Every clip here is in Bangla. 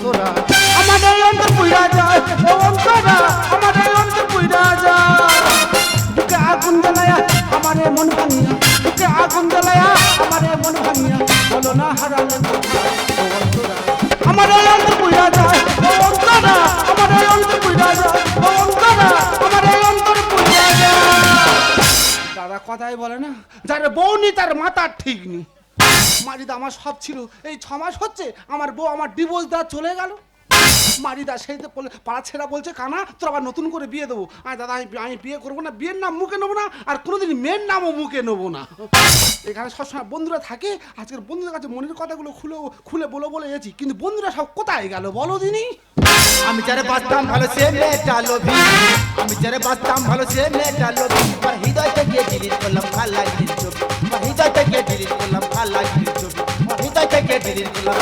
অন্তরা আমার এই অন্তর পুইরা যায় অন্তরা আমার এই অন্তর পুইরা যায়। বুকে আগুন জ্বালায়া আমার মন ভাঙিয়া, বুকে আগুন জ্বালায়া আমার মন ভাঙিয়া, বলো না হারালে অন্তরা আমার এই অন্তর পুইরা যায় অন্তরা আমার এই অন্তর পুইরা যায় অন্তরা আমার এই পুইরা যায়। দাদা কথাই বলে না, যার বউ নি তার মাথা ঠিক নি মারিদা আমার সব ছিল। এই ছ মাস হচ্ছে আমার বউ আমার ডিভোর্স দেওয়া চলে গেল। মারিদা সেই তো পাড়া ছেড়া বলছে, কানা, তোর আবার নতুন করে বিয়ে দেবো। আর দাদা, আমি আমি বিয়ে করব না, বিয়ের নাম মুখে নেব না, আর কোনোদিন মেয়ের নামও মুখে নেব না। এখানে সবসময় বন্ধুরা থাকে, আজকের বন্ধুদের কাছে মনের কথাগুলো খুলে খুলে বলো বলে গেছি কিন্তু বন্ধুরা সব কোথায় গেল বলো দিনই আমি যারে বাঁচতাম ভালো, সে মেয়েটা লোভী। আমি যারে বাঁচতাম ভালো, সে মেয়েটা লোভী। আমার হৃদয় থেকে ডিলিট করলাম ভালো লাগির ছবি। আমার হৃদয় থেকে ডিলিট করলাম ভালো ছবি। আমার হৃদয় থেকে ডিলিট করলাম।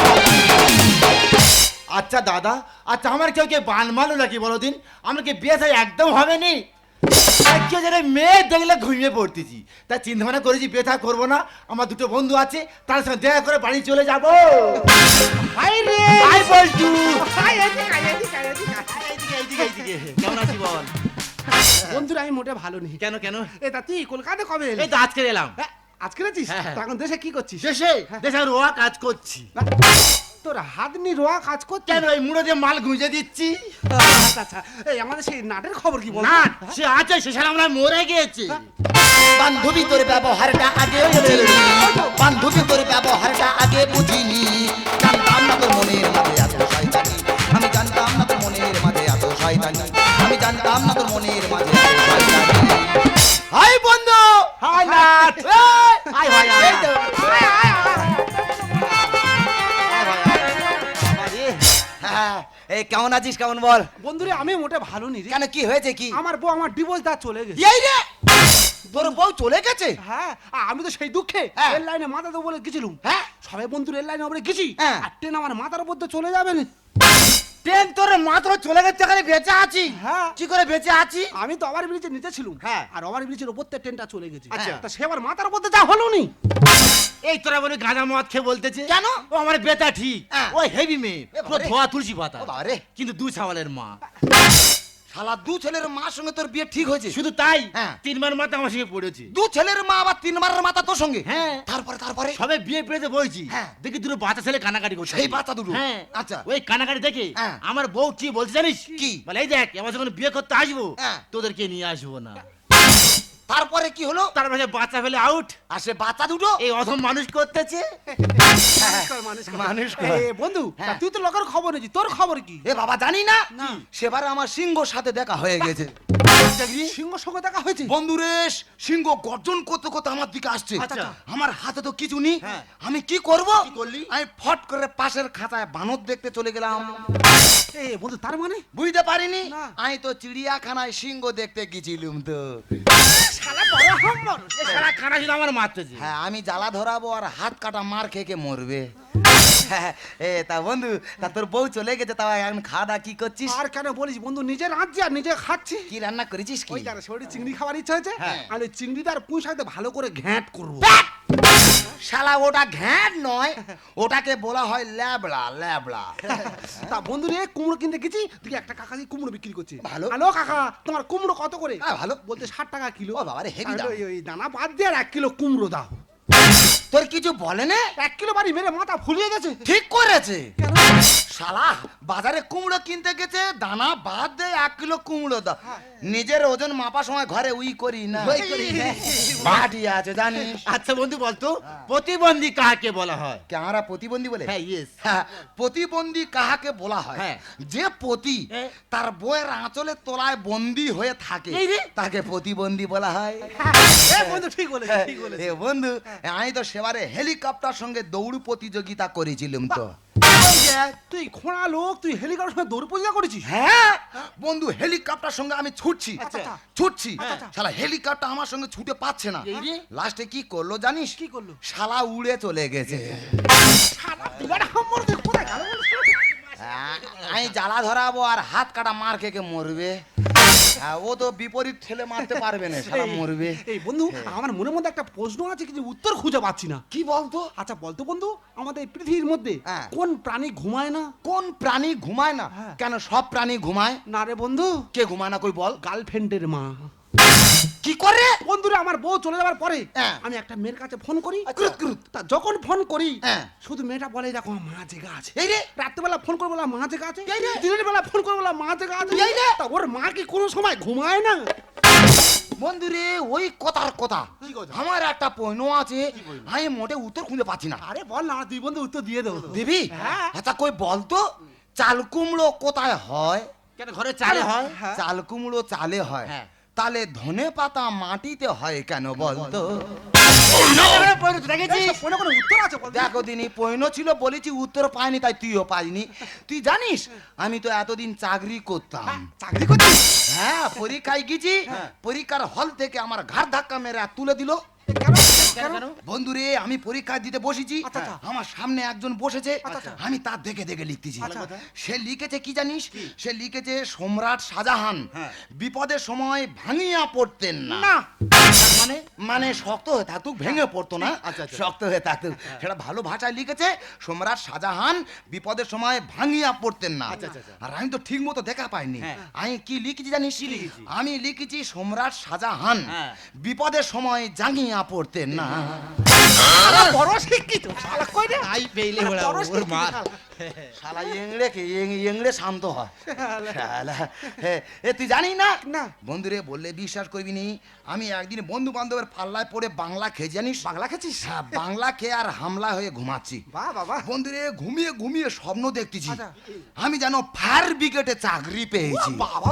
আচ্ছা দাদা আচ্ছা আমার কেউ কে বান মালো নাকি বলো দিন? আমার কি বিয়ে থাই একদম হবে নি কেউ যেন মেয়ে দেখলে ঘুমিয়ে পড়তেছি। তাই চিন্তা ভাবনা করেছি বিয়ে থা করব না আমার দুটো বন্ধু আছে তার সঙ্গে দেখা করে বাড়ি চলে যাব। কেমন আছি বল? বন্ধুরা আমি মোটে ভালো নেই। কেন কেন? এ তা তুই কলকাতা কবে এলি? এই তো আজকে এলাম। হ্যাঁ, আজকে রেছিস হ্যাঁ, হ্যাঁ। এখন দেশে কি করছিস? দেশে দেশে আমি রোয়া কাজ করছি। তোর হাত নি রোয়া কাজ করছিস কেন ওই মুড়ো দিয়ে মাল গুঁজে দিচ্ছি আচ্ছা আচ্ছা এই আমাদের সেই নাটের খবর কি বল না সে আছে সে সারা আমরা মরে গিয়েছে বান্ধবী তোর ব্যবহারটা আগে বান্ধবী তোর ব্যবহারটা আগে বুঝিনি জানতাম না তোর মনের মাঝে এত শয়তানি আমি জানতাম না তোর মনের মাঝে এত শয়তানি আমি জানতাম না তোর মনের মাঝে এত শয়তানি হাই বন্ধু হাই নাট হাই ভাই এই এই কেমন আছিস? কেমন বল? বন্ধুরে আমি মোটে ভালো নি রে। কেন কি হয়েছে কি? আমার বউ আমার ডিভোর্স দা চলে গেছে। এই রে! তোর বউ চলে গেছে? হ্যাঁ আমি তো সেই দুঃখে হ্যাঁ। রেল লাইনে মাথা তো বলে গেছিলুম হ্যাঁ? সবাই বন্ধু রেল লাইনে ওপরে গেছি হ্যাঁ। আর ট্রেন আমার মাথার উপর তো চলে যাবে না। ট্রেন তোর মাত্র চলে গেছে এখানে বেঁচে আছি হ্যাঁ। কি করে বেঁচে আছি আমি তো ওভার ব্রিজে নিচে ছিলাম হ্যাঁ। আর ওভার ব্রিজের উপর থেকে ট্রেনটা চলে গেছে আচ্ছা। তা সে আবার মাথার উপর যা হলো নি এই তোরা বলে গাঁজা মদ খেয়ে বলতেছে কেন? ও আমার বেটা ঠিক হ্যাঁ। ও হেভি মেয়ে। ধোয়া তুলসী পাতা কিন্তু দু ছাওয়ালের মা শালা দু ছেলের মা সঙ্গে তোর বিয়ে ঠিক হয়েছে শুধু তাই হ্যাঁ। তিনবার মাথা আমার সঙ্গে পড়েছে দু ছেলের মা আবার তিনবারের মাথা তোর সঙ্গে হ্যাঁ। তারপরে তারপরে সবে বিয়ে পেয়েছে বলছি হ্যাঁ। দেখি দুটো বাচ্চা ছেলে কানাকাটি করছে সেই বাচ্চা দুটো? হ্যাঁ আচ্ছা। ওই কানাকাটি দেখে হ্যাঁ। আমার বউ কি বলছে জানিস কি? বলে এই দেখ আমার যখন বিয়ে করতে আসব হ্যাঁ। তোদেরকে নিয়ে আসব না তারপরে কি হলো? তার মাঝে বাচ্চা ফেলে আউট আর সে বাচ্চা দুটো? এই অধম মানুষ করতেছে। মানুষ কর, মানুষ কর। মানুষ কর। এ, বন্ধু হ্যাঁ। তুই তো লোকের খবর নিয়েছিস তোর খবর কি? এ বাবা জানি না। সেবারে আমার সিংহর সাথে দেখা হয়ে গেছে। সিংহ সঙ্গে দেখা হয়েছে? বন্ধুরে সিংহ গর্জন করতে করতে আমার দিকে আসছে। আচ্ছা। আমার হাতে তো কিছু নেই। হ্যাঁ। আমি কি করব? করলি? আমি ফট করে পাশের খাঁচায় বানর দেখতে চলে গেলাম। এ বন্ধু তার মানে? বুঝতে পারিনি? আমি তো চিড়িয়াখানায় সিংহ দেখতে গেছিলাম তো। হ্যাঁ আমি জ্বালা ধরাবো আর হাত কাটা মার খেয়ে মরবে? এ তা বন্ধু তা তোর বউ চলে গেছে তা এখন খাওয়া দাওয়া কি করছিস? আর কেন বলিস বন্ধু নিজে রাঁধছি আর নিজে খাচ্ছি। কি রান্না করেছিস কি? ওই শরীরে চিংড়ি খাবার ইচ্ছা হয়েছে হ্যাঁ। আমি ওই চিংড়িটার পুঁই ভালো করে ঘ্যাঁট করব। শালা ওটা ঘ্যাট নয় ওটাকে বলা হয় ল্যাবড়া ল্যাবড়া। তা বন্ধু রে কুমড়ো কিনতে গেছি দেখি একটা কাকা দিয়ে কুমড়ো বিক্রি করছে। ভালো। হ্যালো কাকা তোমার কুমড়ো কত করে? হ্যাঁ, ভালো। বলতে ষাট টাকা কিলো। আমি দাম। ওই- ওই দানা বাদ দিয়ে আর এক কিলো কুমড়ো দাও। তোর কিছু বলে না? এক কিলো বাড়ি মেরে মাথা ফুলিয়ে গেছে। ঠিক করেছে? শালা বাজারে কুমড়ো কিনতে গেছে দানা বাদ দে এক কিলো কুমড়ো দাও। নিজের ওজন মাপার সময় ঘরে উই করি না। ওই করি বাটি আছে জানিস? আচ্ছা বন্ধু বলতো প্রতিবন্ধী কাকে বলা হয়? কে আমরা প্রতিবন্ধী বলে? হ্যাঁ ইয়েস হ্যাঁ, প্রতিবন্ধী কাহাকে বলা হয়? হ্যাঁ। যে হ্যাঁ। তার বইয়ের আঁচলে তলায় বন্দি হয়ে থাকে। তাকে প্রতিবন্ধী বলা হয়। বন্ধু ঠিক বলেছে ঠিক বলেছে এ বন্ধু আমি তো সেবারে হেলিকপ্টার সঙ্গে দৌড় প্রতিযোগিতা করেছিলাম তো। তুই খোঁড়া লোক তুই হেলিকপ্টার সঙ্গে দৌড় পূজা করেছিস? হ্যাঁ। বন্ধু হেলিকপ্টার সঙ্গে আমি ছুটছি। আচ্ছা। ছুটছি। আচ্ছা। শালা হেলিকপ্টার আমার সঙ্গে ছুটে পাচ্ছে না। লাস্টে কি করল জানিস? কি করল? শালা উড়ে চলে গেছে। শালা বিরাট হাম্মর কোথায়? গেল? হ্যাঁ, আমি জ্বালা ধরাবো আর হাত কাটা মার খেয়ে মরবে। হ্যাঁ, ও তো বিপরীত ঠেলে মারতে পারবে না সারা মরবে। এই বন্ধু আমার মনের মধ্যে একটা প্রশ্ন আছে কিন্তু উত্তর খুঁজে পাচ্ছি না। কি বলতো? আচ্ছা বলতো বন্ধু আমাদের পৃথিবীর মধ্যে হ্যাঁ। কোন প্রাণী ঘুমায় না? কোন প্রাণী ঘুমায় না? হ্যাঁ। কেন সব প্রাণী ঘুমায়? না রে বন্ধু। কে ঘুমায় না কই বল? গার্লফ্রেন্ডের মা। কি করে বন্ধুরা আমার বউ চলে যাওয়ার পরে হ্যাঁ। আমি একটা মেয়ের কাছে ফোন করি আচ্ছা। তা যখন ফোন করি হ্যাঁ। শুধু মেয়েটা বলে দেখো মা জেগা আছে এই রে রাত্রেবেলা ফোন করে বলা মা জেগা আছে এই রে। দিনের বেলা ফোন করে বলা মা জেগা আছে এই রে। তা ওর মা কি কোনো সময় ঘুমায় না বন্ধুরে ওই কথার কথা? আমার একটা পৈন আছে আমি মোটে উত্তর খুঁজে পাচ্ছি না আরে বল না দুই বন্ধু উত্তর দিয়ে দেবো দিবি হ্যাঁ। আচ্ছা কই বলতো চাল কুমড়ো কোথায় হয় কেন ঘরে চালে হয় হ্যাঁ। চাল কুমড়ো চালে হয় হ্যাঁ। তাহলে ধনে পাতা মাটিতে হয় কেন বলতো? দেখো দিনই পৈন ছিল বলেছি উত্তর পাইনি তাই তুইও পাইনি। তুই জানিস আমি তো এতদিন চাকরি করতাম। চাকরি করতাম? হ্যাঁ পরীক্ষায় গেছি পরীক্ষার হল থেকে আমার ঘাড় ধাক্কা মেরে তুলে দিল। বন্ধুরে আমি পরীক্ষা দিতে বসেছি আচ্ছা, আচ্ছা। আমার সামনে একজন বসেছে আচ্ছা। আমি তার দেখে দেখে লিখতেছি। সে লিখেছে কি জানিস সে লিখেছে সম্রাট শাহজাহান হ্যাঁ। বিপদের সময় ভাঙিয়া পড়তেন না মানে মানে শক্ত হয়ে থাকুক ভেঙে পড়তো না। শক্ত হয়ে থাকুক সেটা ভালো ভাষায় লিখেছে সম্রাট শাহজাহান বিপদের সময় ভাঙিয়া পড়তেন না। আর আমি তো ঠিক মতো দেখা পাইনি হ্যাঁ। আমি কি লিখেছি জানিস? আমি লিখেছি সম্রাট শাহজাহান হ্যাঁ। বিপদের সময় জাঙ্গিয়া পড়তেন না। বড় শিক্ষিত শালা কই রে? আই পেইলে ওরা বড় ওর শিক্ষিত মা শালা। ইংড়ে কে ইংড়ে শান্ত হয়। শালা, এ তুই জানি না? না। বন্ধুরে বললে বিশ্বাস করবি নি আমি একদিন বন্ধু বান্ধবের পাল্লায় পড়ে বাংলা খেয়ে জানিস? বাংলা খেয়েছিস? হ্যাঁ, বাংলা খেয়ে আর হামলা হয়ে ঘুমাচ্ছি। বাহ বাবা বন্ধুরে ঘুমিয়ে ঘুমিয়ে স্বপ্ন দেখতেছি। আচ্ছা। আমি যেন ফায়ার ব্রিগেডে চাকরি পেয়েছি। বাবা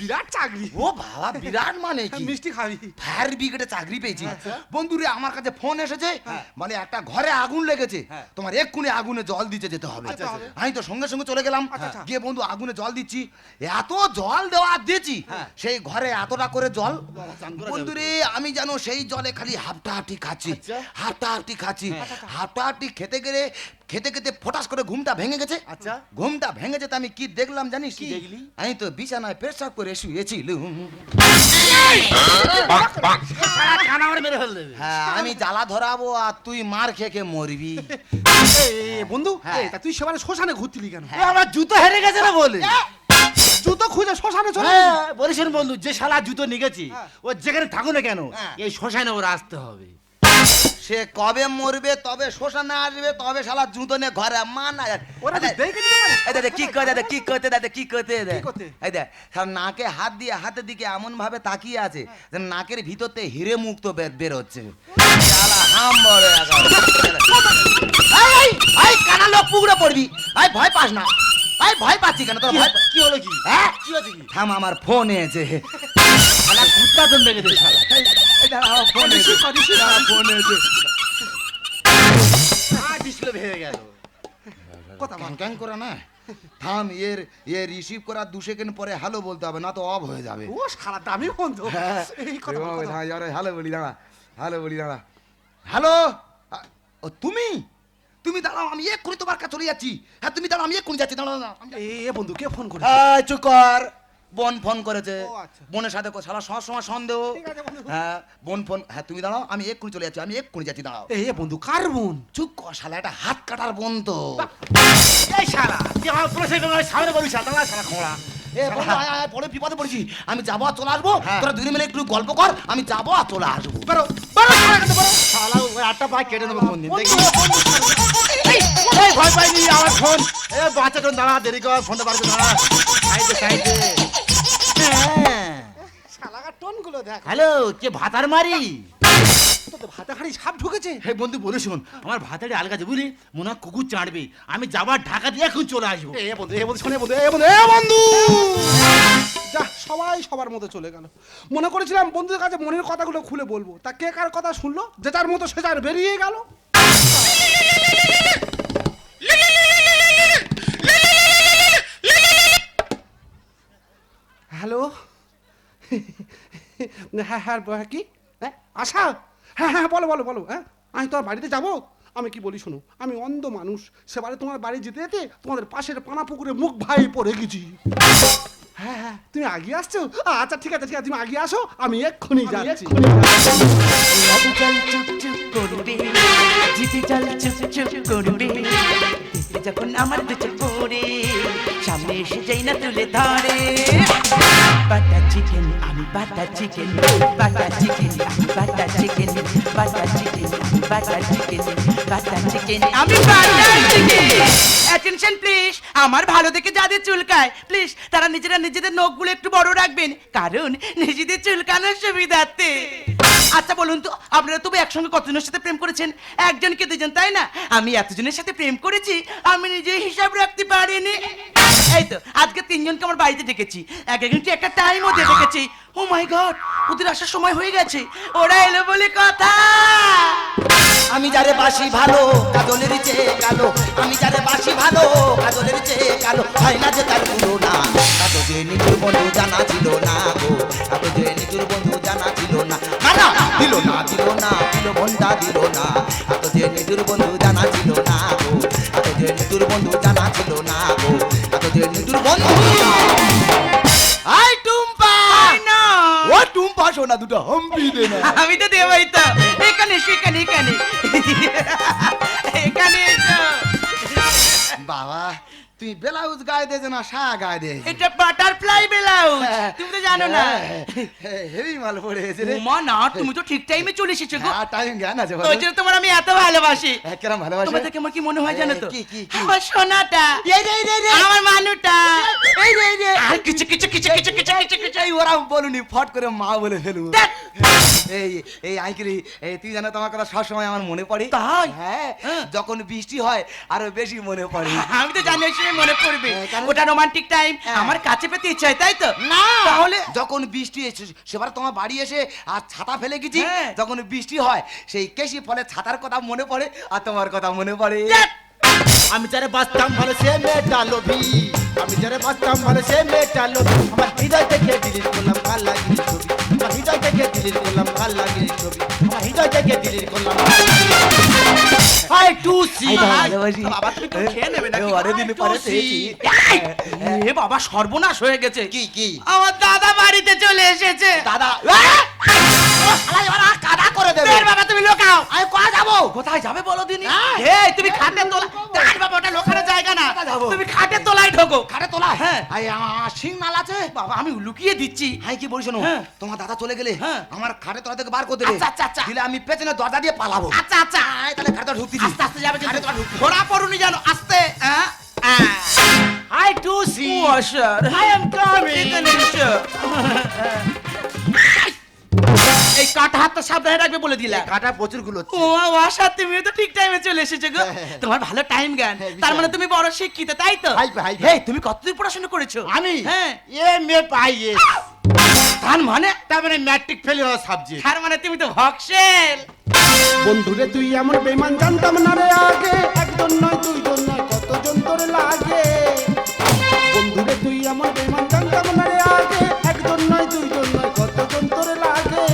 বিরাট চাকরি। ও বাবা বিরাট মানে কি? মিষ্টি খাবি। ফায়ার ব্রিগেডে চাকরি পেয়েছি। আচ্ছা। বন্ধুরে আমার কাছে ফোন এসেছে। মানে একটা ঘরে আগুন লেগেছে। তোমার তোমার এক্ষুনি আগুনে জল দিতে যেতে হবে। আচ্ছা, আচ্ছা। আমি তো সঙ্গে সঙ্গে চলে গেলাম। আচ্ছা, আচ্ছা। গিয়ে বন্ধু আগুনে জল দিচ্ছি। এত জল দেওয়া দিয়েছি হ্যাঁ। সেই ঘরে এতটা করে জল। বন্ধুরে আমি যেন সেই জলে খালি হাফটা হাফটি খাচ্ছি। আচ্ছা। হাফটা হাফটি খাচ্ছি। হাফটা হাফটি খেতে গেলে খেতে খেতে ফটাস করে ঘুমটা ভেঙে গেছে। আচ্ছা। ঘুমটা ভেঙে যেতে আমি কি দেখলাম জানিস কি দেখলি? আমি তো বিছানায় পেশাব করে শুয়েছিলুম। হ্যাঁ আমি জ্বালা ধরাবো আর তুই মার খেয়ে খেয়ে মরবি। বন্ধু হ্যাঁ। তুই সেবারে শ্মশানে ঘুরতিলি কেন? আমার জুতো হেরে গেছে না বলে? জুতো খুঁজে শ্মশানে চলে হ্যাঁ। বন্ধু যে শালা জুতো নিগেছি হ্যাঁ। ও যেখানে থাকুক না কেন হ্যাঁ। এই শ্মশানে ওর আসতে হবে। সে কবে মরবে তবে শ্মশানে আসবে তবে শালা জুতো নিয়ে ঘরে মা না ওরা তো দেখে নিতে পারে। এই দাদা কি করতে কি করতে দাদা কি করতে? এই দেখ নাকে হাত দিয়ে হাতের দিকে এমন ভাবে তাকিয়ে আছে যে নাকের ভিতরতে হিরে মুক্ত বের হচ্ছে শালা হাম বড় এই, এই, এই, কানা লোক পুকুরে পড়বি। এই ভয় পাস না। এই ভয় পাচ্ছি কেন? তোর ভয় কি হলো কি? হ্যাঁ? কি হয়েছে কি? থাম আমার ফোন এসে শালা কুত্তা দম বেগে দে শালা ফোন এসে ফোন এসে আর ডিসপ্লে ভেঙে গেল কথা বল ক্যাং ক্যাং করে না। থাম এর এর রিসিভ করার দু সেকেন্ড পরে হ্যালো বলতে হবে না তো অফ হয়ে যাবে। ও সারা দামি বন্ধু। হ্যাঁ। এই কথা বল, কথা বল। হ্যালো বলি দাঁড়া হ্যালো বলি দাঁড়া। হ্যালো ও তুমি? তুমি দাঁড়াও আমি এক্ষুনি তোমার কাছে চলে যাচ্ছি। হ্যাঁ তুমি দাঁড়াও আমি এক্ষুনি যাচ্ছি দাঁড়াও দাঁড়াও এ এ বন্ধু কে ফোন করে চুপ কর। বোন ফোন করেছে। আচ্ছা। বোনের সাথে শালা সব সময় সন্দেহ। হ্যাঁ বোন ফোন হ্যাঁ তুমি দাঁড়াও আমি এক্ষুনি চলে যাচ্ছি আমি এক এক্ষুনি যাচ্ছি দাঁড়াও। এ এ বন্ধু কার বোন? চুপ কর শালা একটা হাত কাটার বোন তো। এই শালা সামনে বলিস শালা শালা খোঁড়া। বড় বিপদে পড়েছি আমি যাব আর চলে আসব। হ্যাঁ। তোরা দুই মিলে একটু গল্প কর আমি যাব আর চলে আসব। বেরো বেরো শালা ওই আটটা কেটে নেব ফোন দিন দেখি এই, এই, ভয় পাইনি আমার ফোন। এ বাচ্চা দাঁড়া দেরি কর ফোনটা দাঁড়া। সাইডে সাইডে। হ্যাঁ শালাকার টোনগুলো দেখ। হ্যালো কে ভাতার মারি? তোদের ভাতে হাড়ি সাপ ঢুকেছে। হে বন্ধু বলে শোন আমার বুঝলি? মনে হয় কুকুর আমি যাবার ঢাকা দিয়ে এখন চলে আসব। এ বন্ধু এ বন্ধু শোনে বন্ধু এ বন্ধু এ বন্ধু! যা সবাই সবার মতো চলে গেল। মনে করেছিলাম বন্ধুদের কাছে মনের কথাগুলো খুলে বলব। তা কে কার কথা শুনলো? যে যার মতো সে যার বেরিয়ে গেল। হ্যালো? হ্যাঁ হ্যাঁ ব- কি? হ্যাঁ আশা? হ্যাঁ হ্যাঁ বলো বলো বলো হ্যাঁ আমি তোমার বাড়িতে যাব? আমি কি বলি শোনো আমি অন্ধ মানুষ সেবারে তোমার বাড়ি যেতে যেতে তোমাদের পাশের পানা পুকুরে মুখ ভাই পড়ে গেছি। হ্যাঁ হ্যাঁ তুমি আগে আসছো? আচ্ছা ঠিক আছে ঠিক আছে তুমি আগে আসো আমি এক্ষুনি যাচ্ছি। করবে। যখন আমার দু পড়ে সামনে এসে যাই না তুলে ধরে। বাটার চিকেন আমি বাটার চিকেন বাটার চিকেন আমি বাটার চিকেন বাটার চিকেন আমি বাটার চিকেন বাটার চিকেন আমি বাটার চিকেন অ্যাটেনশন প্লিজ আমার ভালো দেখে যাদের চুলকায় প্লিজ তারা নিজেরা নিজেদের নখগুলো একটু বড় রাখবেন, কারণ নিজেদের চুলকানোর সুবিধার্থে। আচ্ছা বলুন তো, আপনারা তবু একসঙ্গে কতজনের সাথে প্রেম করেছেন? একজনকে দুজন, তাই না? আমি এতজনের সাথে প্রেম করেছি, আমি নিজে হিসাব রাখতে পারিনি। এই তো, আজকে তিনজনকে আমার বাড়িতে ডেকেছি। এক একজনকে একটা টাইমও দিয়ে ডেকেছি। ও মাই গড ওদের আসার সময় হয়ে গেছে। ওরা এলো বলে কথা। আমি যারে বাসি ভালো, কাজলের চেয়ে কালো। আমি যারে বাসি ভালো, কাজলের চেয়ে কালো। হয় না যে তার তুলনা এত যে নিজের বন্ধু জানা ছিল না গো। যে নিজের বন্ধু জানা ছিল না না না। দিল না দিল না দিল ঘণ্টা দিল না। এত যে নিজের বন্ধু জানা ছিল না গো এত যে নিজের বন্ধু জানা ছিল না গো এত যে নিজের বন্ধু আই টুম্পা! know. ও টুম্পা সোনা দুটো হম্পি দে না। আমি তো দেবই তো। এখানে সেখানে এখানে এখানে। বাবা তুই ব্লাউজ গায়ে দে না শা গায়ে দে। এটা বাটারফ্লাই ব্লাউজ তুমি তো জানো না। হেভি মাল পড়েছে রে। মা না তুমি তো ঠিক টাইমে চলে এসেছ গো। হ্যাঁ টাইম জ্ঞান আছে ওই জন্য তোমার আমি এত ভালোবাসি। হ্যাঁ, কেরম ভালোবাসে? দেখে আমার কি মনে হয় জানো তো? কি, কি, কি? আমার সোনাটা এই রে, রে, রে। আমার মানুটা। এই রে, রে। আর কিছু কিছু কিছু কিছু কিছু কিছু কিছু এই ওরা বলুনি ফট করে মা বলে ফেলু এই এই আইকিরি এই তুই জানো তোমার কথা সবসময় আমার মনে পড়ে? তাই? হ্যাঁ হ্যাঁ। যখন বৃষ্টি হয় আরও বেশি মনে পড়ে। আমি তো জানি মনে পড়বে হ্যাঁ, ওটা রোমান্টিক টাইম হ্যাঁ। আমার কাছে পেতে ইচ্ছা হয় তাই তো? না। তাহলে যখন বৃষ্টি এসে সেবার তোমার বাড়ি এসে আর ছাতা ফেলে গেছি হ্যাঁ। যখন বৃষ্টি হয় সেই কেশি ফলে ছাতার কথা মনে পড়ে আর তোমার কথা মনে পড়ে। আমি যারে বাঁচতাম ভালো সে মেয়েটা লোভী। আমি যারে বাঁচতাম ভালো সে মেয়েটা লোভী। আমার হৃদয় থেকে ডিলিট করলাম ভালো লাগিনি ছবি। আমার হৃদয় থেকে ডিলিট করলাম ভালো লাগিনি ছবি। আমার হৃদয় থেকে ডিলিট করলাম হাই টু সি। বাবা তুমি তো খেয়ে নেবে নাকি? অনেক দিন পরে এ বাবা সর্বনাশ হয়ে গেছে। কি কি? আমার দাদা বাড়িতে চলে এসেছে। দাদা? কাদা করে দেবে। বাবা তুমি লোকাও। আমি কোথায় যাব? কোথায় যাবে বলো দিনি। এই তুমি খাটে তোলা দাঁড় বাবা ওটা লোকানোর জায়গা না? তুমি খাটে তোলায় ঢোকো। খাটে তোলা হ্যাঁ। আই আমার সিগনাল আছে। বাবা আমি লুকিয়ে দিচ্ছি। হাই কি বলিস হ্যাঁ। তোমার দাদা চলে গেলে হ্যাঁ। আমার খাটে তলা থেকে বার করে দেবে। আচ্ছা, আচ্ছা, আচ্ছা। দিলে আমি পেছনে দরজা দিয়ে পালাবো। আচ্ছা আচ্ছা। আয়, তাহলে খাটে ঢুকতে আস্তে আস্তে যাবে কিন্তু। ঘোড়া পড়ুনি জানো আস্তে হ্যাঁ হাই টু সি ও স্যার I am coming. এই কাটা হাতটা সাবধানে রাখবে বলে দিলাম কাটা প্রচুরগুলো ও আশা তুমি তো ঠিক টাইমে চলে এসেছ গো। তোমার ভালো টাইম জ্ঞান। হ্যাঁ, তার মানে তুমি বড় শিক্ষিত তাই তো? হাই হাই তুমি কতদূর পড়াশোনা করেছ? আমি? হ্যাঁ। এ মে পাই এ। তার মানে? তার মানে ম্যাট্রিক ফেল হওয়া সাবজেক্ট তার মানে তুমি তো ভক্সেল বন্ধুরে তুই এমন বেমান জানতাম না রে আগে। একজন নয় দুইজন নয় কতজন তোর লাগে? বন্ধুরে তুই এমন বেমান জানতাম না রে আগে। একজন নয় দুইজন নয় কতজন তোর লাগে?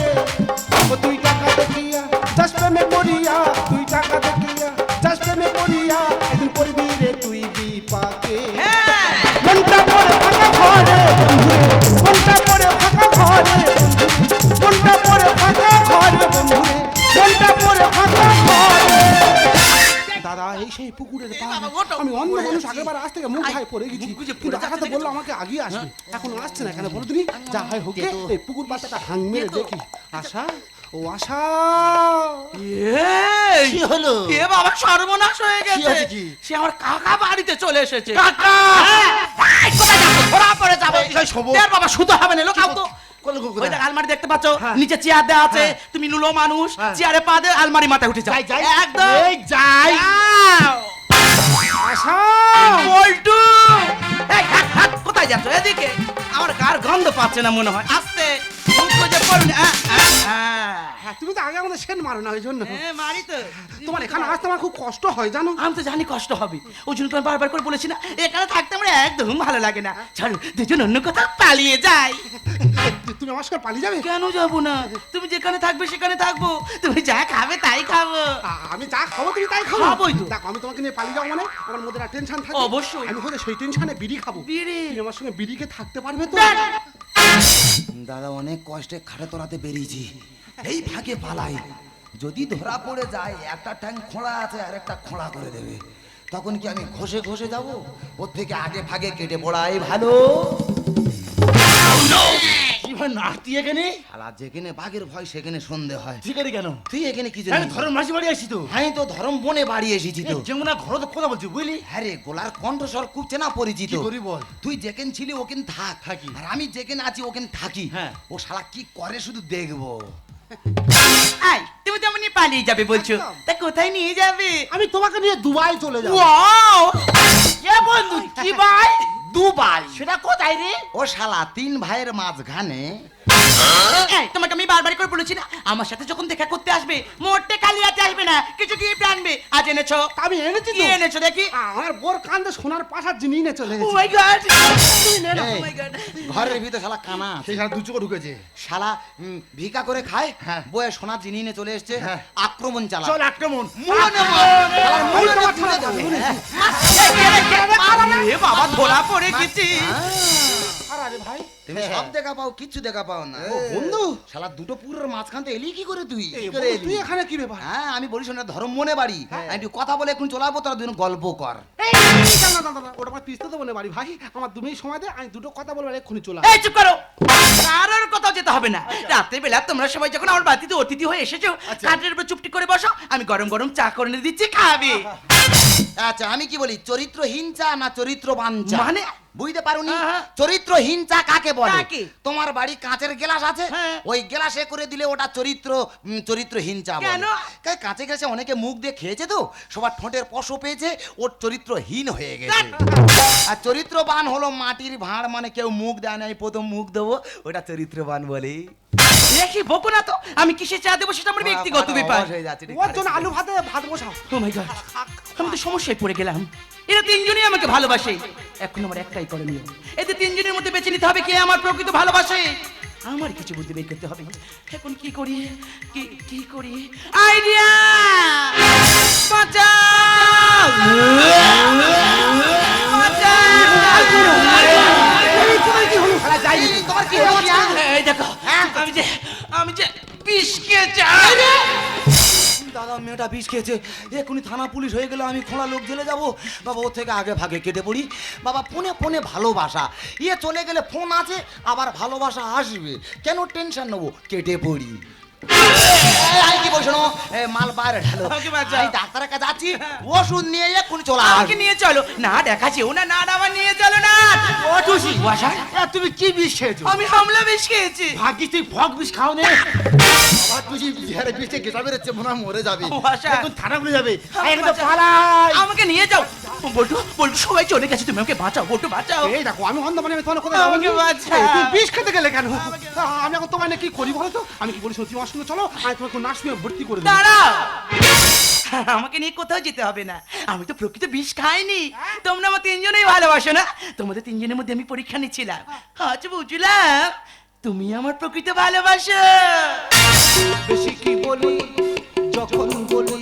ও তুই টাকা দেখিয়া চাষ প্রেমে পড়িয়া তুই টাকা দেখিয়া চাষ প্রেমে পড়িয়া একদিন পড়বি রে তুই বিপাকে। হ্যাঁ। মনটা পড়ে ফাঁকা ঘরে বন্ধুরে। পড়ে গেছি কিন্তু যাচ্ছে বলল আমাকে আগে আসবে। এখন আসছে না কেন বলো তুমি? যা হয় হোক এই পুকুর পাড়টা হাং মেরে দেখি। আশা? ও আশা? কি হলো? এ বাবা সর্বনাশ হয়ে গেছে। সে আমার কাকা বাড়িতে চলে এসেছে। কাকা! হ্যাঁ, কোথায় যাব? ঘোড়া পড়ে যাব। এর বাবা শুতে হবে না লোকাও তো। ওই দেখ আলমারি দেখতে পাচ্ছ? নিচে চেয়ার দেওয়া আছে। তুমি নুলো মানুষ চেয়ারে পা দিয়ে আলমারি মাথায় উঠে যাও। যাই যাই। একদম। যাই। বল্টু! এই হাট হাট কোথায় যাচ্ছ? এদিকে। আমার গার গন্ধ পাচ্ছে না মনে হয়। আস্তে। তুমি তো আগে আমাদের সেন মারো না ওই জন্য। হ্যাঁ মারি তো। তোমার এখানে আসতে আমার খুব কষ্ট হয় জানো? আমি তো জানি কষ্ট হবে। ওই জন্য তোমার বারবার করে বলেছি না এখানে থাকতে আমার একদম ভালো লাগে না। ছাড়ো দুজন অন্য কোথাও পালিয়ে তু- তুমি আমার সঙ্গে পালিয়ে যাবে? কেন যাব না? তুমি যেখানে থাকবে সেখানে থাকব। তুমি যা খাবে তাই খাব। আমি যা খাব তুমি তাই খাব। খাবোই তো। দেখো আমি তোমাকে নিয়ে পালিয়ে যাব মানে আমার মধ্যে একটা টেনশন থাকে। অবশ্যই। আমি হয়তো সেই টেনশনে বিড়ি খাব। বিড়ি? তুমি আমার সঙ্গে বিড়িকে থাকতে পারবে তো? দাদা অনেক কষ্টে খাটে তোলাতে বেরিয়েছি। এই ফাঁকে পালাই। যদি ধরা পড়ে যায় একটা ট্যাং খোঁড়া আছে আর একটা খোঁড়া করে দেবে। তখন কি আমি ঘষে ঘষে যাব? ওর থেকে আগে ভাগে কেটে পড়াই ভালো? ভাই নাতি এখানে? শালা যেখানে বাঘের ভয় সেখানে সন্ধে হয়। ঠিক আছে কেন? তুই এখানে কি জানিস ধরম মাসি বাড়ি আসছি তো। আমি তো ধরম বনে বাড়ি এসেছি তো। যেমন ঘর তো কথা বলছি বুঝলি? হ্যাঁ রে গোলার কণ্ঠস্বর খুব চেনা পরিচিত। কি করি বল? তুই যেখানে ছিলি ওখানে থাক। থাকি। আর আমি যেখানে আছি ওখানে থাকি। হ্যাঁ। ও শালা কি করে শুধু দেখব? আই তুমি তেমন পালিয়ে যাবে বলছো। তা কোথায় নিয়ে যাবে? আমি তোমাকে নিয়ে দুবাই চলে যাব। ওয়াও এ বন্ধু কি ভাই? দুবাই। সেটা কোথায় রে? ও শালা তিন ভাইয়ের মাঝখানে তোমাকে আমি বারবার করে বলেছি না আমার সাথে যখন দেখা করতে আসবে মোটে কালিয়াতে আসবে না কিছু গিফট আনবে আজ এনেছো? আমি এনেছি কি এনেছো দেখি? আমার বোর কান্দে সোনার পাশার জিনিস নিয়ে চলে ও মাই গড তুমি নে এই, ও মাই গড ঘরের ভিতরে শালা কানা আছে। সেখানে দু চোখ ঢুকেছে। শালা ভিক্ষা করে খায় হ্যাঁ। বয়ে সোনার জিনিস নিয়ে চলে এসছে হ্যাঁ। আক্রমণ চালা চল আক্রমণ। মনে শালার মনে তুলে দেবো। এ বাবা ধরা পড়ে গেছি। আরে ভাই? তুমি সব দেখা পাও কিচ্ছু দেখা পাও না। বন্ধু। শালা দুটো পুরের মাঝখান থেকে এলি কি করে তুই? তুই এখানে কি ব্যাপার? হ্যাঁ আমি বলি শোনা ধর্ম মনে বাড়ি। আমি একটু কথা বলে এখন চলে আসব তোরা দুজন গল্প কর। ওটা আমার পিস্তে দেবো না বাড়ি ভাই। আমার দু মিনিট সময় দে আমি দুটো কথা বলব এক্ষুনি চলে এই চুপ করো। কারোর কোথাও যেতে হবে না। রাতের বেলা তোমরা সবাই যখন আমার বাড়িতে অতিথি হয়ে এসেছ কাঠের উপর চুপটি করে বসো আমি গরম গরম চা করে এনে দিচ্ছি খাবে। আচ্ছা আমি কি বলি? চরিত্রহীন চা না চরিত্রবান চা? মানে? বুঝতে পারোনি? হ্যাঁ, হ্যাঁ। চরিত্রহীন চা কাকে বলে? তোমার বাড়ি কাঁচের গ্লাস আছে? হ্যাঁ। ওই গ্লাসে করে দিলে ওটা চরিত্র চরিত্রহীন চা বলে। কেন? কাঁচে গ্লাসে অনেকে মুখ দিয়ে খেয়েছে তো? সবার ঠোঁটের পশো পেয়েছে ওর চরিত্রহীন হয়ে গেছে। আর চরিত্রবান হলো মাটির ভাঁড় মানে কেউ মুখ দেয় না প্রথম মুখ দেবো ওটা চরিত্রবান বলে। দেখি বকো না তো। আমি কিসে চা দেবো সেটা আমার ব্যক্তিগত ব্যাপার। ওর জন্য আলু ভাতে ভাত বসাও। ও মাই গড আমি তো সমস্যায় পড়ে গেলাম। এরা তিনজনই আমাকে ভালোবাসে। এখন আমার একটাই করণীয়। এদের তিনজনের মধ্যে বেছে নিতে হবে কে আমার প্রকৃত ভালোবাসে। আমার কিছু বুদ্ধি বের করতে হবে। এখন কি করি? কি কি করি? আইডিয়া! বাঁচাও! বাঁচাও! তোমার কি হচ্ছে? এই দেখো। আমি যে আমি যে বিষ খেয়েছি দাদা, মেয়েটা বিষ খেয়েছে। এক্ষুনি থানা পুলিশ হয়ে গেলে আমি খোলা লোক জেলে যাব। বাবা, ওর থেকে আগে ভাগে কেটে পড়ি। বাবা, ফোনে ফোনে ভালোবাসা। ইয়ে চলে গেলে ফোন আছে, আবার ভালোবাসা আসবে। কেন টেনশন নেব? কেটে পড়ি। কি বলছো মাল বাইরে ঢালো। আমি ডাক্তারের কাছে যাচ্ছি ওষুধ নিয়ে এক্ষুনি চলে আমাকে নিয়ে চলো। না দেখাচ্ছি ও না না না, আমার নিয়ে চলো না। ও টুসি। ওয়াশা তুমি কি বিষ খেয়েছো? আমি হামলা বেশ খেয়েছি। ভাগ্যিস তুই ফক বিষ খাও নে। আর তুই বিহারে বিষে গেটা বেরোচ্ছে মনে মরে যাবে। ওয়াশা এখন থানাগুলো যাবে। পালাই। আমাকে নিয়ে যাও। বলটু বলটু সবাই চলে গেছে তুমি আমাকে বাঁচাও বলটু বাঁচাও। এই দেখো আমি অন্ধ মানে আমি তোমার কোথায় আমাকে। এই, তুই বিষ খেতে গেলে কেন? আমি এখন তোমায় কি করি বলো তো? আমি কি বলি সত্যি আমার সঙ্গে চলো আমি তোমাকে নার্স ভর্তি করে দেবো। দাঁড়াও! আমাকে নিয়ে কোথাও যেতে হবে না। আমি তো প্রকৃত বিষ খাইনি। তোমরা আমার তিনজনেই ভালোবাসো না? তোমাদের তিনজনের মধ্যে আমি পরীক্ষা নিচ্ছিলাম। আজ বুঝলাম তুমি আমার প্রকৃত ভালোবাসো। বেশি কি বলি যখন বলি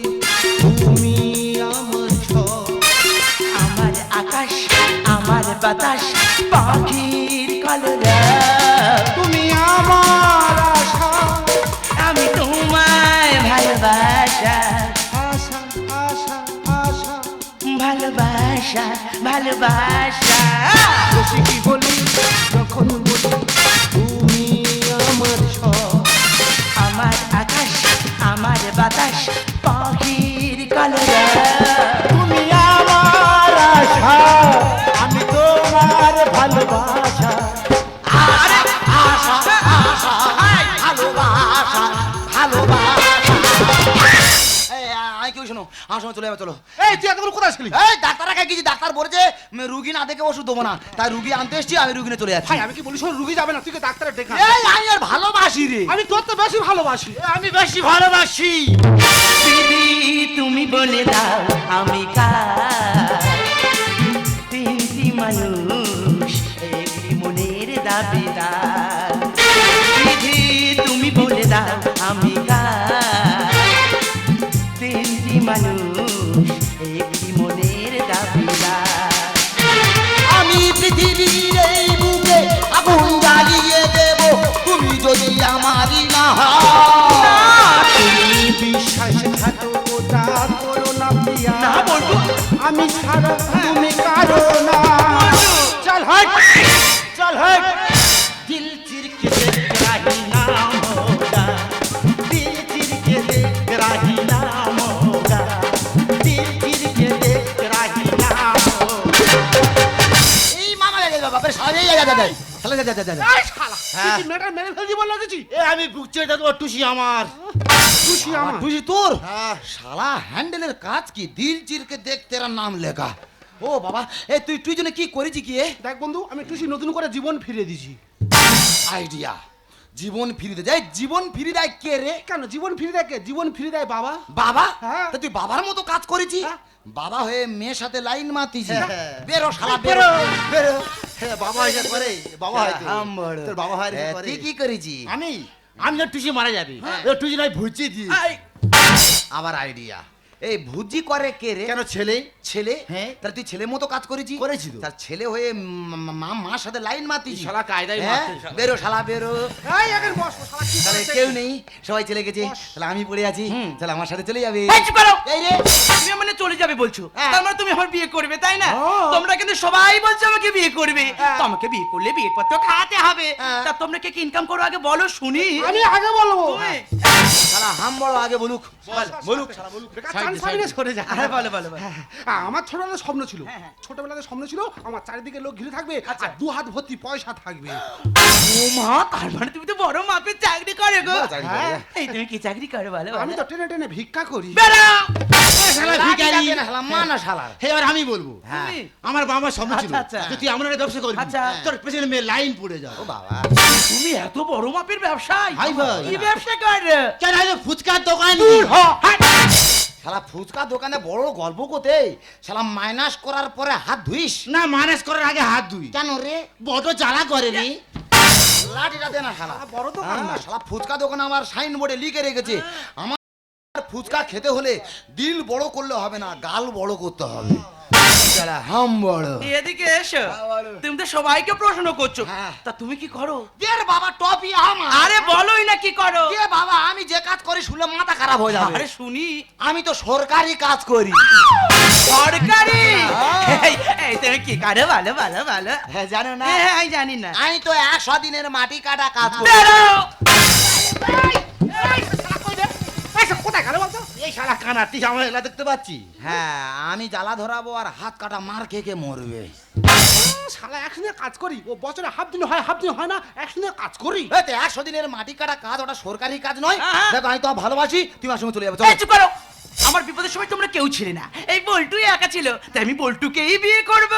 আকাশ আমার বাতাস, পাখির তুমি আমার আশা, আমি তোমায় ভালোবাসা। ভালোবাসা ভালোবাসা। বেশি কি বলি, যখন চলে যাবে চলো। এই তুই এতক্ষণ কোথায় ছিলি এই ডাক্তার গেছি ডাক্তার বলেছে রুগী না দেখে ওষুধ দেবো না। তাই রুগী আনতে এসছি আমি রুগী নিয়ে চলে যাচ্ছি। ভাই আমি কি বলি শোন রুগী যাবে না তুই ডাক্তার দেখা এই আমি আর ভালোবাসি রে। আমি তোর তো বেশি ভালোবাসি। আমি বেশি ভালোবাসি। দিদি তুমি বলে দাও আমি কা তিনটি মানুষ আমি ছাড়া তুমি কারও না। যা যা যা যা যা। এই শালা হ্যাঁ। তুই মেয়েটা মেরে ফেলছি বল লাগেছি এ আমি বুক চেয়ে দেবো টুসি আমার। খুশি আমার বুঝি তোর? হ্যাঁ। শালা হ্যান্ডেলের কাজ কি? দিল চিরকে দেখ তেরা নাম লেখা। ও বাবা এ তুই তুই জন্য কি করেছি কি এ? দেখ বন্ধু আমি টুসি নতুন করে জীবন ফিরে দিছি আইডিয়া। জীবন ফিরে দেয় জীবন ফিরে দেয় কে রে? কেন জীবন ফিরে দেয় কে? জীবন ফিরে দেয় বাবা। বাবা? হ্যাঁ। তা তুই বাবার মতো কাজ করেছি? হ্যাঁ। বাবা হয়ে মেয়ের সাথে লাইন মাতিছি হ্যাঁ। বেরো শালা বেরো বেরো। হ্যাঁ, বাবা হয়ে করে বাবা হয়। তোর বাবা হয় হ্যাঁ, তুই কি করেছি আমি? আমি তো টুসি মারা যাবি। টুসি নাই ভুচি দি। আবার আইডিয়া এই ভুজি করে কে রে? কেন ছেলে? ছেলে? হ্যাঁ। তাহলে তুই ছেলের মতো কাজ করেছি করেছি তো। তার ছেলে হয়ে মা- মার সাথে লাইন মাতিছি শালা কায়দায় হ্যাঁ? বেরো শালা বেরো। এই এখন বস শালা কি তাহলে কেউ নেই সবাই চলে গেছে। তাহলে আমি পড়ে আছি। তাহলে আমার সাথে চলে যাবে। এই চুপ করো। এই রে। তুমি মানে চলে যাবে বলছো। হ্যাঁ। তার মানে তুমি আমার বিয়ে করবে তাই না? হ্যাঁ। তোমরা কিন্তু সবাই বলছো আমাকে বিয়ে করবে। তো আমাকে বিয়ে করলে বিয়ে পত্র খাওয়াতে হবে। তা তোমরা কে কি ইনকাম করো আগে বলো শুনি। আমি আগে বলব। শালা হাম বড় আগে বলুক। বলুক। বেকার চান সামনে সরে যা হ্যাঁ, বলো বলো বলো। হ্যাঁ, আমার ছোটবেলায় স্বপ্ন ছিল হ্যাঁ, হ্যাঁ। ছোটবেলাতে স্বপ্ন ছিল আমার চারিদিকে লোক ঘিরে থাকবে আচ্ছা। আর দু হাত ভর্তি পয়সা থাকবে ও মা তার মানে তুমি তো বড় মাপের চাকরি করে গো বড় চাকরি করে, হ্যাঁ। এই তুমি কি চাকরি করো বলো আমি তো টেনে টেনে ভিক্ষা করি বেরো শালা লাঠি ভিখারি যাবে না, শালা মানা শালা হে এবার আমি বলব হ্যাঁ। তুমি? আমার বাবার স্বপ্ন ছিল আচ্ছা, আচ্ছা। যে তুই এমন একটা ব্যবসা করবি আচ্ছা। তোর পেছনে মেয়ে লাইন পড়ে যাও বাবা তুমি এত বড় মাপের ব্যবসায় হাই ভাই। কি ব্যবসা করো কেন হয়তো ফুচকার দোকান শালা ফুচকা দোকানে বড় গল্প কোতে শালা মাইনাস করার পরে হাত ধুইস? না মাইনাস করার আগে হাত ধুই। কেন রে? বড় জ্বালা করে করেনি লাঠিটা দে না শালা। বড় দোকান। না। হ্যাঁ, শালা ফুচকা দোকানে আমার সাইন বোর্ডে লিখে রেখেছে আমার ফুচকা খেতে হলে দিল বড় করলে হবে না গাল বড় করতে হবে। শালা হাম বড়। এদিকে এসো। তুমি তো সবাইকে প্রশ্ন করছ। হ্যাঁ। তা তুমি কি করো? দের বাবা টপি আমার। আরে বলোই না কি করো। দে বাবা আমি যে কাজ করি শুনলে মাথা খারাপ হয়ে যাবে। আরে শুনি। আমি তো সরকারি কাজ করি। সরকারি? হ্যাঁ। এই, এই তুমি কি করো? ভালো ভালো ভালো। হ্যাঁ জানো না। হ্যাঁ আমি জানি না। আমি তো একশো দিনের মাটি কাটা কাজ করি। বলতো এই শালা কানা তুই আমার এলা দেখতে পাচ্ছি? হ্যাঁ আমি জ্বালা ধরাবো আর হাত কাটা মার খেয়ে খেয়ে মরবে। শালা একসঙ্গে কাজ করি? ও বছরে হাফ দিন হয় হাফ দিন হয় না একসঙ্গে কাজ করি? একশো দিনের মাটি কাটা কাজ ওটা সরকারি কাজ নয়। হ্যাঁ। দেখো আমি তো ভালোবাসি তুমি আমার সঙ্গে চলে যাবে চলো। চুপ করো। আমার বিপদের সময় তোমরা কেউ ছিলে না। এই বল্টুই একা ছিল তাই আমি বল্টুকেই বিয়ে করব।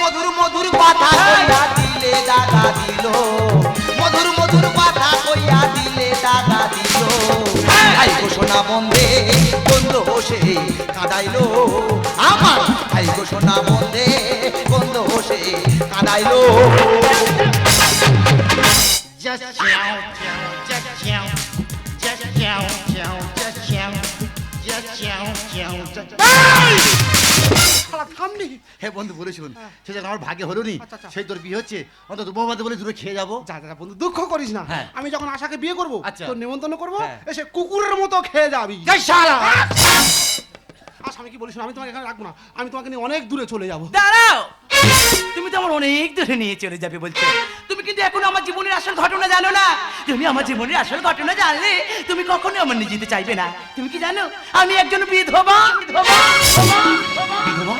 মধুর মধুর কথা কইয়া দিলে দাগা দিল। মধুর মধুর কথা কইয়া দিলে দাগা দিল। আই ঘোষণা বন্ধে বন্ধ হোসে কাঁদাইলো। আমার আই ঘোষণা বন্ধে বন্ধ হোসে কাঁদাইলো। Just chow, chow, just chow, just chow, chow, just chow, হে বন্ধু বলেছিলেন সে যেন আমার ভাগ্যে হলো নি আচ্ছা, আচ্ছা। সেই তোর বিয়ে হচ্ছে। অন্তত বৌমাতে বলে দূরে খেয়ে যাব। যা যা বন্ধু দুঃখ করিস না। হ্যাঁ। আমি যখন আশাকে বিয়ে করব আচ্ছা। তোর নিমন্ত্রণ করব হ্যাঁ। এসে কুকুরের মতো খেয়ে যাবি। আমি কি বলিস আমি তোমাকে এখানে রাখব না। আমি তোমাকে নিয়ে অনেক দূরে চলে যাব। দাঁড়াও! তুমি তো আমার অনেক দূরে নিয়ে চলে যাবে বলছো। তুমি কিন্তু এখন আমার জীবনের আসল ঘটনা জানো না। তুমি আমার জীবনের আসল ঘটনা জানলে তুমি কখনো আমার নিয়ে যেতে চাইবে না। তুমি কি জানো? আমি একজন বিধবা বিধবা বিধবা।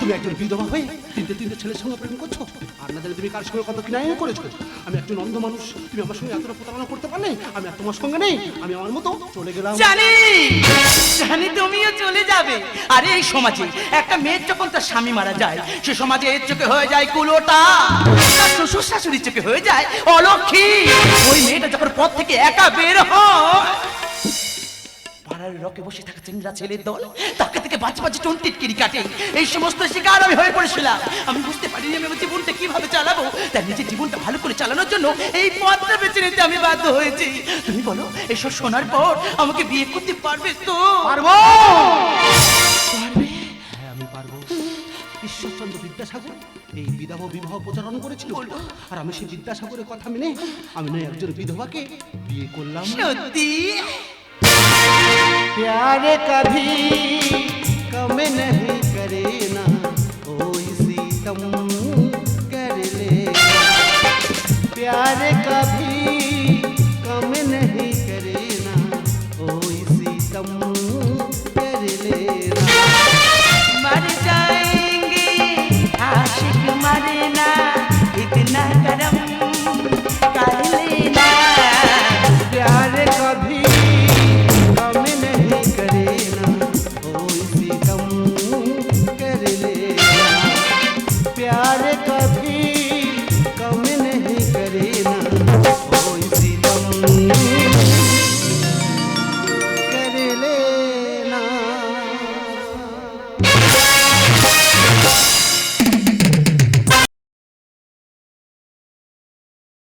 তুমি একজন বিধবা হয়ে তিনটে তিনটে ছেলের সঙ্গে প্রেম করছ? আর না তুমি কার সঙ্গে কত কিনাই করেছ? আমি একজন অন্ধ মানুষ। তুমি আমার সঙ্গে এতটা প্রতারণা করতে পারলে? আমি আর তোমার সঙ্গে নেই। আমি আমার মতো চলে গেলাম। জানি জানি তুমিও চলে যাবে। আরে এই সমাজে একটা মেয়ের যখন তার স্বামী মারা যায়, সে সমাজে এর চোখে হয়ে যায় কুলোটা। তার শ্বশুর শাশুড়ির চোখে হয়ে যায় অলক্ষী। ওই মেয়েটা যখন পথ থেকে একা বের হয় তাকে থেকে টিটকিরি কাটে। এই সমস্ত আমি হয়ে পড়েছিলাম। আমি বুঝতে জীবনটা কীভাবে চালাবো। নিজের জীবনটা ভালো করে চালানোর জন্য এই পথটা নিতে আমি বাধ্য হয়েছি। তুমি বলো শোনার পর আমাকে বিয়ে করতে পারবে তো? পারব! ঈশ্বরচন্দ্র বিদ্যাসাগর এই বিবাহ বিবাহ প্রচারণ করেছিল আর আমি সেই বিদ্যাসাগরের কথা মেনে আমি নয় একজন বিধবাকে বিয়ে করলাম সত্যি प्यार कभी में नहीं